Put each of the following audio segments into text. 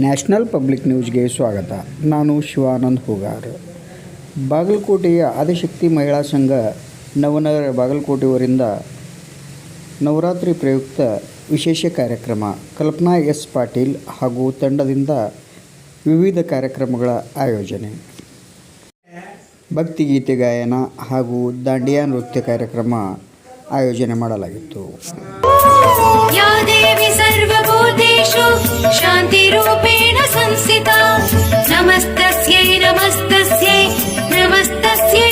National public ನ್ಯೂಸ್ಗೆ ಸ್ವಾಗತ. ನಾನು ಶಿವಾನಂದ್ ಹೂಗಾರ್. ಬಾಗಲಕೋಟೆಯ ಆದಿಶಕ್ತಿ ಮಹಿಳಾ ಸಂಘ ನವನಗರ ಬಾಗಲಕೋಟೆಯವರಿಂದ ನವರಾತ್ರಿ ಪ್ರಯುಕ್ತ ವಿಶೇಷ ಕಾರ್ಯಕ್ರಮ ಕಲ್ಪನಾ ಎಸ್ ಪಾಟೀಲ್ ಹಾಗೂ ತಂಡದಿಂದ ವಿವಿಧ ಕಾರ್ಯಕ್ರಮಗಳ ಆಯೋಜನೆ. ಭಕ್ತಿಗೀತೆ ಗಾಯನ ಹಾಗೂ ದಾಂಡಿಯಾ ನೃತ್ಯ ಕಾರ್ಯಕ್ರಮ ಆಯೋಜನೆ ಮಾಡಲಾಗಿತ್ತು. Namaste, Namaste, Namaste.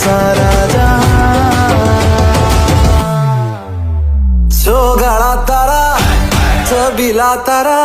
सारा जहां सो गळा तारा चबिला तारा.